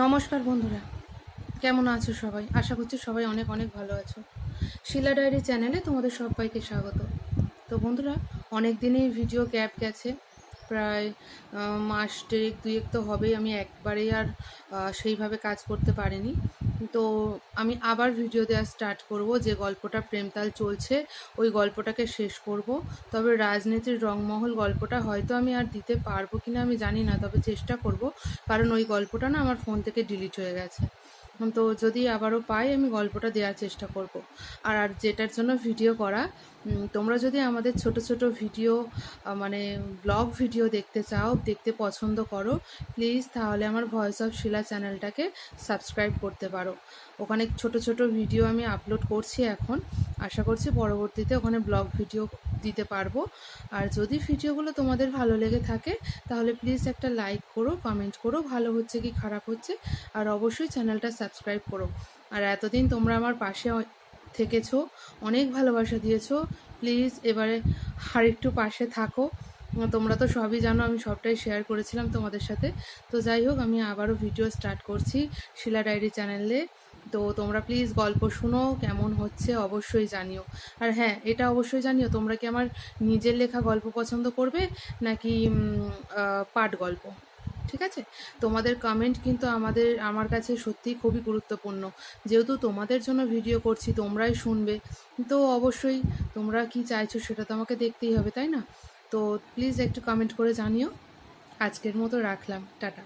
নমস্কার বন্ধুরা। কেমন আছো সবাই? আশা করছি সবাই অনেক অনেক ভালো আছো। শিলা ডায়েরি চ্যানেলে তোমাদের সবাইকে স্বাগত। তো বন্ধুরা অনেক দিনই ভিডিও গ্যাপ গেছে। প্রায় মাস দেড়েক দুয়েক তো হবেই। আমি একবারেই আর সেইভাবে কাজ করতে পারিনি। তো আমি আবার ভিডিও দেওয়া স্টার্ট করব যে গল্পটা প্রেমতাল চলছে, ওই গল্পটাকে শেষ করব। তবে রাজনীতির রংমহল গল্পটা হয়তো আমি আর দিতে পারব কিনা আমি জানি না, তবে চেষ্টা করব। কারণ ওই গল্পটা না আমার ফোন থেকে ডিলিট হয়ে গেছে। তো যদি আবারও পাই, আমি গল্পটা দেওয়ার চেষ্টা করব। আর আর যেটার জন্য ভিডিও করা তোমরা যদি আমাদের ছোট ছোট ভিডিও মানে ব্লগ ভিডিও দেখতে চাও, দেখতে পছন্দ করো, প্লিজ তাহলে আমার ভয়েস অফ শিলা চ্যানেলটাকে সাবস্ক্রাইব করতে পারো। ওখানে ছোট ছোট ভিডিও আমি আপলোড করছি এখন। আশা করছি পরবর্তীতে ওখানে ব্লগ ভিডিও দিতে পারব। আর যদি ভিডিওগুলো তোমাদের ভালো লেগে থাকে, তাহলে প্লিজ একটা লাইক করো কমেন্ট করো, ভালো হচ্ছে কি খারাপ হচ্ছে, আর অবশ্যই চ্যানেলটা সাবস্ক্রাইব করো। আর এতদিন তোমরা আমার পাশে থেকেছো, অনেক ভালোবাসা দিয়েছ প্লিজ এবারে আর একটু পাশে থাকো। তোমরা তো সবই জানো, আমি সবটাই শেয়ার করেছিলাম তোমাদের সাথে। তো যাই হোক, আমি আবারও ভিডিও স্টার্ট করছি শিলা ডায়েরি চ্যানেলে তো তোমরা প্লিজ গল্প শুনো, কেমন হচ্ছে অবশ্যই জানিও। আর হ্যাঁ এটা অবশ্যই জানিও, তোমরা কি আমার নিজের লেখা গল্প পছন্দ করবে, নাকি পাঠ গল্প? ঠিক আছে? তোমাদের কমেন্ট কিন্তু আমাদের, আমার কাছে সত্যিই খুবই গুরুত্বপূর্ণ। যেহেতু তোমাদের জন্য ভিডিও করছি, তোমরাই শুনবে। তো অবশ্যই তোমরা কি চাইছো সেটা তো আমাকে দেখতেই হবে, তাই না? তো প্লিজ একটু কমেন্ট করে জানিও। আজকের মতো রাখলাম, টাটা।